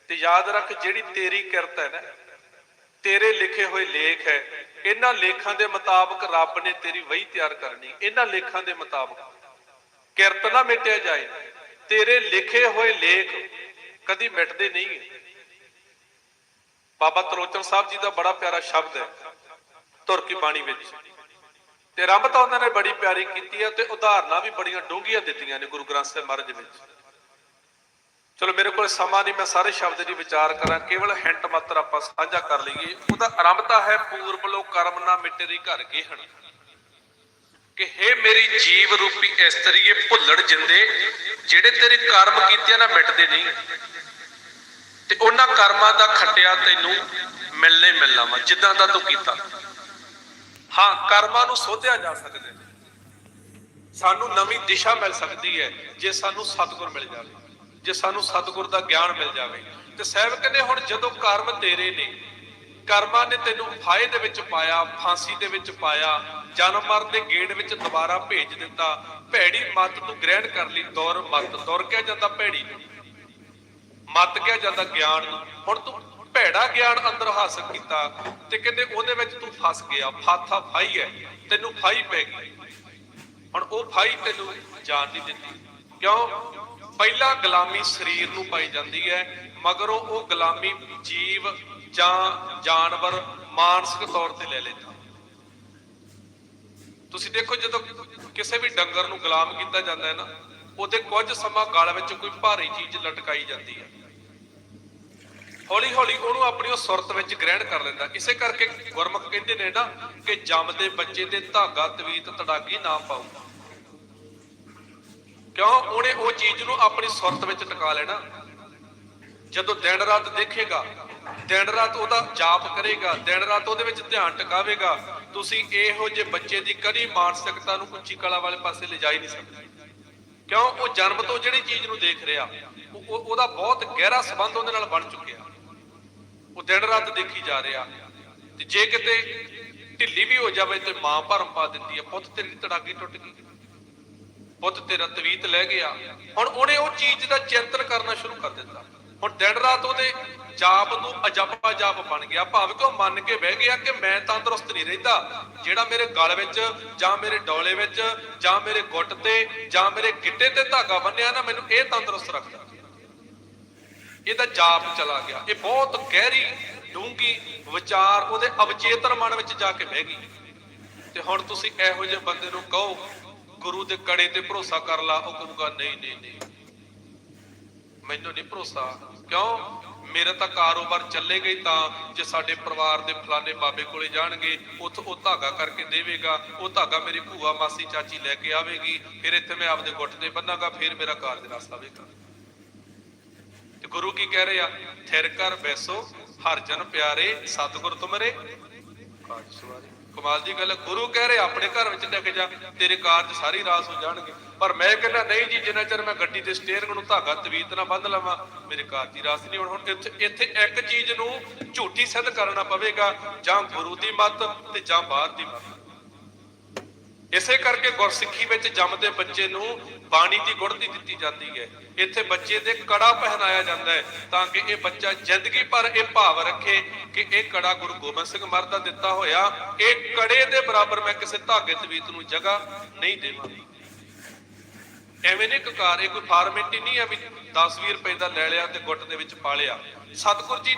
ਤੇ ਯਾਦ ਰੱਖ, ਜਿਹੜੀ ਤੇਰੀ ਕਿਰਤ ਹੈ ਨਾ ਤੇਰੇ ਲਿਖੇ ਹੋਏ ਲੇਖ ਹੈ। ਇਹਨਾਂ ਲੇਖਾਂ ਦੇ ਮੁਤਾਬਕ ਰੱਬ ਨੇ ਤੇਰੀ ਵਹੀ ਤਿਆਰ ਕਰਨੀ। ਇਹਨਾਂ ਲੇਖਾਂ ਦੇ ਮੁਤਾਬਕ। ਕਿਰਤ ਨਾ ਮਿਟਿਆ ਜਾਏ। ਤੇਰੇ ਲਿਖੇ ਹੋਏ ਲੇਖ ਕਦੀ ਮਿਟਦੇ ਨਹੀਂ ਬਾਬਾ ਤਰੋਚਨ ਸਾਹਿਬ ਜੀ ਦਾ ਬੜਾ ਪਿਆਰਾ ਸ਼ਬਦ ਹੈ। ਤੁਰਕੀ ਬਾਣੀ ਵਿੱਚ। ਤੇ ਰੱਬ ਤਾਂ ਉਹਨਾਂ ਨੇ ਬੜੀ ਪਿਆਰੀ ਕੀਤੀ ਹੈ ਤੇ ਉਦਾਹਰਨਾਂ ਵੀ ਬੜੀਆਂ ਡੂੰਘੀਆਂ ਦਿੱਤੀਆਂ ਨੇ ਗੁਰੂ ਗ੍ਰੰਥ ਸਾਹਿਬ ਮਹਾਰਾਜ ਵਿੱਚ। ਚਲੋ ਮੇਰੇ ਕੋਲ ਸਮਾਂ ਨਹੀਂ, ਮੈਂ ਸਾਰੇ ਸ਼ਬਦ ਦੀ ਵਿਚਾਰ ਕਰਾਂ। ਕੇਵਲ ਹਿੰਟ ਮਾਤਰ ਆਪਾਂ ਸਾਂਝਾ ਕਰ ਲਈਏ। ਉਹਦਾ ਆਰੰਭਤਾ ਹੈ, ਪੂਰਬ ਲੋ ਕਰਮ ਨਾ ਮਿਟੇਰੀ ਘਰ ਗੇਹਣ। ਕਿ हे ਮੇਰੀ ਜੀਵ ਰੂਪੀ ਇਸਤਰੀਏ, ਭੁੱਲੜ ਜਿੰਦੇ, ਜਿਹੜੇ ਤੇਰੇ ਕਰਮ ਕੀਤੇ ਨਾ ਮਿਟਦੇ ਨਹੀਂ। ਤੇ ਉਹਨਾਂ ਕਰਮਾਂ ਦਾ ਖੱਟਿਆ ਤੈਨੂੰ ਮਿਲਣੇ ਮਿਲਣਾ ਵਾ, ਜਿੱਦਾਂ ਦਾ ਤੂੰ ਕੀਤਾ। ਹਾਂ, ਕਰਮਾਂ ਨੂੰ ਸੋਧਿਆ ਜਾ ਸਕਦਾ ਸਾਨੂੰ ਨਵੀਂ ਦਿਸ਼ਾ ਮਿਲ ਸਕਦੀ ਹੈ, ਜੇ ਸਾਨੂੰ ਸਤਿਗੁਰ ਮਿਲ ਜਾਵੇ। ਜੇ ਸਾਨੂੰ ਸਤਿਗੁਰ ਦਾ ਗਿਆਨ ਮਿਲ ਜਾਵੇ। ਤੇ ਸਾਹਿਬ ਕਹਿੰਦੇ ਹੁਣ ਜਦੋਂ ਕਰਮ ਤੇਰੇ ਨੇ, ਕਰਮਾਂ ਨੇ ਤੈਨੂੰ ਫਾਇਦੇ ਦੇ ਵਿੱਚ ਪਾਇਆ, ਫਾਂਸੀ ਦੇ ਵਿੱਚ ਪਾਇਆ, ਜਨਮ ਮਰਨ ਦੇ ਗੇੜ ਵਿੱਚ ਦੁਬਾਰਾ ਭੇਜ ਦਿੱਤਾ, ਭੈੜੀ ਮੱਤ ਤੂੰ ਗ੍ਰਹਿਣ ਕਰ ਲਈ, ਦੌਰ ਮੱਤ, ਦੌਰ ਕਿਹਾ ਜਾਂਦਾ ਭੈੜੀ ਮੱਤ ਕਿਹਾ ਜਾਂਦਾ ਗਿਆਨ ਹੁਣ ਤੂੰ ਭੈੜਾ ਗਿਆਨ ਅੰਦਰ ਹਾਸਲ ਕੀਤਾ ਤੇ ਕਹਿੰਦੇ ਉਹਦੇ ਵਿੱਚ ਤੂੰ ਫਸ ਗਿਆ, ਫਾਥਾ ਫਾਈ ਹੈ, ਤੈਨੂੰ ਫਾਈ ਪੈ ਗਈ। ਹੁਣ ਉਹ ਫਾਈ ਤੈਨੂੰ ਜਾਣ ਨਹੀਂ ਦਿੱਤੀ ਕਿਉਂ? ਪਹਿਲਾਂ ਗੁਲਾਮੀ ਸਰੀਰ ਨੂੰ ਪਾਈ ਜਾਂਦੀ ਹੈ, ਮਗਰੋਂ ਉਹ ਗੁਲਾਮੀ ਜੀਵ ਜਾਂ ਜਾਨਵਰ ਮਾਨਸਿਕ ਤੌਰ ਤੇ ਲੈ ਲੈਂਦਾ। ਤੁਸੀਂ ਦੇਖੋ ਜਦੋਂ ਕਿਸੇ ਵੀ ਡੰਗਰ ਨੂੰ ਗੁਲਾਮ ਕੀਤਾ ਜਾਂਦਾ ਹੈ ਨਾ, ਉਹਦੇ ਕੁਝ ਸਮਾਂ ਗਲ ਵਿੱਚ ਕੋਈ ਭਾਰੀ ਚੀਜ਼ ਲਟਕਾਈ ਜਾਂਦੀ ਹੈ। ਹੌਲੀ ਹੌਲੀ ਉਹਨੂੰ ਆਪਣੀ ਉਹ ਸੁਰਤ ਵਿੱਚ ਗ੍ਰਹਿਣ ਕਰ ਲੈਂਦਾ। ਇਸੇ ਕਰਕੇ ਗੁਰਮੁਖ ਕਹਿੰਦੇ ਨੇ ਨਾ ਕਿ ਜੰਮਦੇ ਬੱਚੇ ਤੇ ਧਾਗਾ, ਤਵੀਤ, ਤੜਾਗੀ ਨਾ ਪਾਉਂਦਾ ਕਿਉਂ? ਉਹਨੇ ਉਹ ਚੀਜ਼ ਨੂੰ ਆਪਣੀ ਸੁਰਤ ਵਿੱਚ ਟਿਕਾ ਲੈਣਾ। ਜਦੋਂ ਦਿਨ ਰਾਤ ਦੇਖੇਗਾ, ਦਿਨ ਰਾਤ ਉਹਦਾ ਜਾਪ ਕਰੇਗਾ, ਦਿਨ ਰਾਤ ਉਹਦੇ ਵਿੱਚ ਧਿਆਨ ਟਿਕਾਵੇਗਾ, ਤੁਸੀਂ ਇਹੋ ਜਿਹੇ ਬੱਚੇ ਦੀ ਕਦੀ ਮਾਨਸਿਕਤਾ ਨੂੰ ਉੱਚੀ ਕਲਾ ਵਾਲੇ ਪਾਸੇ ਲਿਜਾ ਹੀ ਨਹੀਂ ਸਕਦੇ। ਕਿਉਂ? ਉਹ ਜਨਮ ਤੋਂ ਜਿਹੜੀ ਚੀਜ਼ ਨੂੰ ਦੇਖ ਰਿਹਾ, ਉਹ- ਉਹਦਾ ਬਹੁਤ ਗਹਿਰਾ ਸੰਬੰਧ ਉਹਦੇ ਨਾਲ ਬਣ ਚੁੱਕਿਆ। ਉਹ ਦਿਨ ਰਾਤ ਦੇਖੀ ਜਾ ਰਿਹਾ। ਤੇ ਜੇ ਕਿਤੇ ਢਿੱਲੀ ਵੀ ਹੋ ਜਾਵੇ ਤੇ ਮਾਂ ਭਰਮ ਪਾ ਦਿੰਦੀ ਹੈ, ਪੁੱਤ ਤੇਰੀ ਤੜਾਗੀ ਟੁੱਟ ਗਈ। ਪੁੱਤ ਤੇਰਾ ਤਵੀਤ ਲੈ ਗਿਆ। ਹੁਣ ਉਹਨੇ ਉਹ ਚੀਜ਼ ਦਾ ਚਿੰਤਨ ਕਰਨਾ ਸ਼ੁਰੂ ਕਰ ਦਿੱਤਾ। ਹੁਣ ਦਿਨ ਰਾਤ ਉਹਦੇ ਜਾਪ ਨੂੰ ਅਜਪਾ ਜਾਪ ਬਣ ਗਿਆ। ਭਾਵ ਕਿ ਉਹ ਮੰਨ ਕੇ ਬਹਿ ਗਿਆ ਕਿ ਮੈਂ ਤੰਦਰੁਸਤ ਨਹੀਂ ਰਹਿੰਦਾ। ਜਿਹੜਾ ਮੇਰੇ ਗਲ ਵਿੱਚ ਜਾਂ ਮੇਰੇ ਡੋਲੇ ਵਿੱਚ ਜਾਂ ਮੇਰੇ ਗੁੱਟ ਤੇ ਜਾਂ ਮੇਰੇ ਗਿੱਟੇ ਤੇ ਧਾਗਾ ਬੰਨਿਆ ਨਾ, ਮੈਨੂੰ ਇਹ ਤੰਦਰੁਸਤ ਰੱਖਦਾ। ਇਹਦਾ ਜਾਪ ਚਲਾ ਗਿਆ। ਇਹ ਬਹੁਤ ਗਹਿਰੀ ਡੂੰਗੀ ਵਿਚਾਰ ਉਹਦੇ ਅਵਚੇਤਨ ਮਨ ਵਿੱਚ ਜਾ ਕੇ ਬਹਿ ਗਈ। ਤੇ ਹੁਣ ਤੁਸੀਂ ਇਹੋ ਜਿਹੇ ਬੰਦੇ ਨੂੰ ਕਹੋ ਗੁਰੂ ਦੇ ਕੜੇ ਤੇ ਭਰੋਸਾ ਕਰ ਲਾ, ਉਹ ਕਹੂਗਾ, ਨਹੀਂ ਨਹੀਂ ਨਹੀਂ। ਮੈਨੂੰ ਨਹੀਂ ਭਰੋਸਾ। ਕਿਉਂ? ਮੇਰਾ ਤਾਂ ਕਾਰੋਬਾਰ ਚੱਲੇਗਾ ਹੀ ਤਾਂ ਜੇ ਸਾਡੇ ਪਰਿਵਾਰ ਦੇ ਫਲਾਣੇ ਬਾਬੇ ਕੋਲੇ ਜਾਣਗੇ, ਉੱਥੋਂ ਉਹ ਧਾਗਾ ਕਰਕੇ ਦੇਵੇਗਾ, ਉਹ ਧਾਗਾ ਮੇਰੀ ਭੂਆ, ਮਾਸੀ, ਚਾਚੀ ਲੈ ਕੇ ਆਵੇਗੀ, ਫਿਰ ਇੱਥੇ ਮੈਂ ਆਪਦੇ ਗੁੱਟ ਤੇ ਬੰਨਾਂਗਾ, ਫਿਰ ਮੇਰਾ ਕਾਰਜ ਰਸ ਆਵੇਗਾ ਤੇ ਗੁਰੂ ਕੀ ਕਹਿ ਰਹੇ? ਆ ਥਿਰ ਕਰ ਬੈਸੋ, ਹਰ ਜਨ ਪਿਆਰੇ, ਸਤਿਗੁਰ ਤੁਮਰੇ। ਕਾਜ ਸਵਾਰੇ। ਕਮਾਲ ਦੀ ਗੱਲ ਗੁਰੂ ਕਹਿ ਰਹੇ, ਆਪਣੇ ਘਰ ਵਿੱਚ ਲੈ ਕੇ ਜਾ, ਤੇਰੇ ਕਾਰਜ ਸਾਰੀ ਰਾਸ ਹੋ ਜਾਣਗੇ। ਪਰ ਮੈਂ ਕਹਿੰਦਾ, ਨਹੀਂ ਜੀ, ਜਿੰਨਾ ਚਿਰ ਮੈਂ ਗੱਡੀ ਦੇ ਸਟੀਅਰਿੰਗ ਨੂੰ ਧਾਗਾ, ਤਵੀਤ ਨਾਲ ਬੰਨ ਲਵਾਂ, ਮੇਰੇ ਕਾਰਜ ਦੀ ਰਾਸ ਨਹੀਂ ਹੋਣ। ਹੁਣ ਇੱਥੇ ਇੱਥੇ ਇੱਕ ਚੀਜ਼ ਨੂੰ ਝੂਠੀ ਸਿੱਧ ਕਰਨਾ ਪਵੇਗਾ, ਜਾਂ ਗੁਰੂ ਦੀ ਮੱਤ ਤੇ ਜਾਂ ਬਾਹਰ ਦੀ ਮੱਤ। ਇਸੇ ਕਰਕੇ ਗੁਰਸਿੱਖੀ ਵਿੱਚ ਜੰਮਦੇ ਬੱਚੇ ਨੂੰ ਬਾਣੀ ਦੀ ਗੁੜਤੀ ਦਿੱਤੀ ਜਾਂਦੀ ਹੈ। ਇੱਥੇ ਬੱਚੇ ਦੇ ਕੜਾ ਪਹਿਨਾਇਆ ਜਾਂਦਾ ਹੈ ਤਾਂ ਕਿ ਇਹ ਬੱਚਾ ਜ਼ਿੰਦਗੀ ਭਰ ਇਹ ਭਾਵ ਰੱਖੇ ਕਿ ਇਹ ਕੜਾ ਗੁਰੂ ਗੋਬਿੰਦ ਸਿੰਘ ਮਹਾਰਾਜ ਦਾ ਦਿੱਤਾ ਹੋਇਆ, ਇਹ ਕੜੇ ਦੇ ਬਰਾਬਰ ਮੈਂ ਕਿਸੇ ਧਾਗੇ ਤਵੀਤ ਨੂੰ ਜਗ੍ਹਾ ਨਹੀਂ ਦੇਵਾਂਗਾ। ਐਵੇਂ ਨਹੀਂ ਕਕਾਰ ਇਹ ਕੋਈ ਫਾਰਮੈਲਿਟੀ ਨਹੀਂ ਹੈ ਵੀ 10-20 ਰੁਪਏ ਦਾ ਲੈ ਲਿਆ ਤੇ ਗੁੱਟ ਦੇ ਵਿੱਚ ਪਾ ਲਿਆ। ਸਤਿਗੁਰ ਜੀ,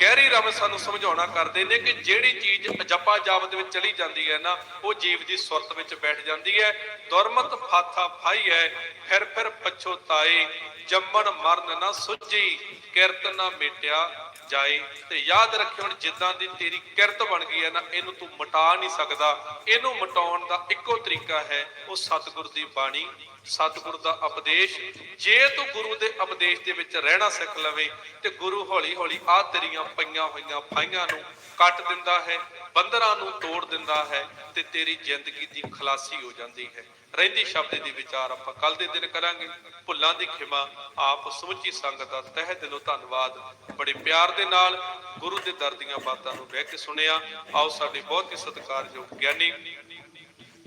ਗਹਿਰੀ ਰਮ ਸਾਨੂੰ ਸਮਝਾਉਣਾ ਕਰਦੇ ਨੇ ਕਿ ਜਿਹੜੀ ਚੀਜ਼ ਜਪਾ ਜਾਪ ਦੇ ਵਿੱਚ ਚਲੀ ਜਾਂਦੀ ਹੈ ਨਾ, ਉਹ ਜੀਵ ਦੀ ਸੁਰਤ ਵਿੱਚ ਬੈਠ ਜਾਂਦੀ ਹੈ। ਦੁਰਮਤ ਫਾਥਾ ਫਾਈ ਹੈ, ਫਿਰ ਫਿਰ ਪਛੋਤਾਏ ਜੰਮਣ ਮਰਨ ਨਾ ਸੁਝੀ, ਕਿਰਤ ਨਾ ਮਿਟਿਆ ਜਾਏ ਤੇ ਯਾਦ ਰੱਖਿਓ ਹੁਣ ਜਿੱਦਾਂ ਦੀ ਤੇਰੀ ਕਿਰਤ ਬਣ ਗਈ ਹੈ ਨਾ, ਇਹਨੂੰ ਤੂੰ ਮਿਟਾ ਨਹੀਂ ਸਕਦਾ। ਇਹਨੂੰ ਮਿਟਾਉਣ ਦਾ ਇੱਕੋ ਤਰੀਕਾ ਹੈ, ਉਹ ਸਤਿਗੁਰ ਦੀ ਬਾਣੀ, ਸਤਿਗੁਰ ਦਾ ਉਪਦੇਸ਼। ਜੇ ਤੂੰ ਗੁਰੂ ਦੇ ਉਪਦੇਸ਼ ਦੇ ਵਿੱਚ ਰਹਿਣਾ ਸਿੱਖ ਲਵੇਂ ਤੇ ਗੁਰੂ ਹੌਲੀ ਹੌਲੀ ਆ ਤੇਰੀਆਂ ਪਈਆਂ ਹੋਈਆਂ ਫਾਈਆਂ ਨੂੰ ਕੱਟ ਦਿੰਦਾ ਹੈ, ਬੰਦਰਾਂ ਨੂੰ ਤੋੜ ਦਿੰਦਾ ਹੈ ਤੇ ਤੇਰੀ ਜ਼ਿੰਦਗੀ ਦੀ ਖਲਾਸੀ ਹੋ ਜਾਂਦੀ ਹੈ। ਰਹਿੰਦੀ ਸ਼ਬਦ ਦੀ ਵਿਚਾਰ ਆਪਾਂ ਕੱਲ ਦੇ ਦਿਨ ਕਰਾਂਗੇ। ਭੁੱਲਾਂ ਦੀ ਖਿਮਾ ਆਪ ਸਮੁੱਚੀ ਸੰਗਤ ਦਾ ਤਹਿ ਦਿਲੋਂ ਧੰਨਵਾਦ। ਬੜੇ ਪਿਆਰ ਦੇ ਨਾਲ ਗੁਰੂ ਦੇ ਦਰ ਦੀਆਂ ਬਾਤਾਂ ਨੂੰ ਬਹਿ ਕੇ ਸੁਣਿਆ। ਆਓ ਸਾਡੇ ਬਹੁਤ ਹੀ ਸਤਿਕਾਰਯੋਗ ਗਿਆਨੀ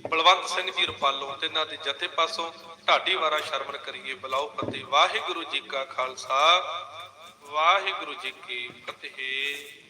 ਬਲਵੰਤ ਸਿੰਘ ਜੀ ਰੁਪਾਲੋਂ ਤੇ ਇਹਨਾਂ ਦੇ ਜਥੇ ਪਾਸੋਂ ਢਾਡੀ ਵਾਰਾ ਸ਼ਰਮਨ ਕਰੀਏ ਬਲਾਓ ਫਤਿਹ। ਵਾਹਿਗੁਰੂ ਜੀ ਕਾ ਖਾਲਸਾ, ਵਾਹਿਗੁਰੂ ਜੀ ਕੀ ਫਤਿਹ।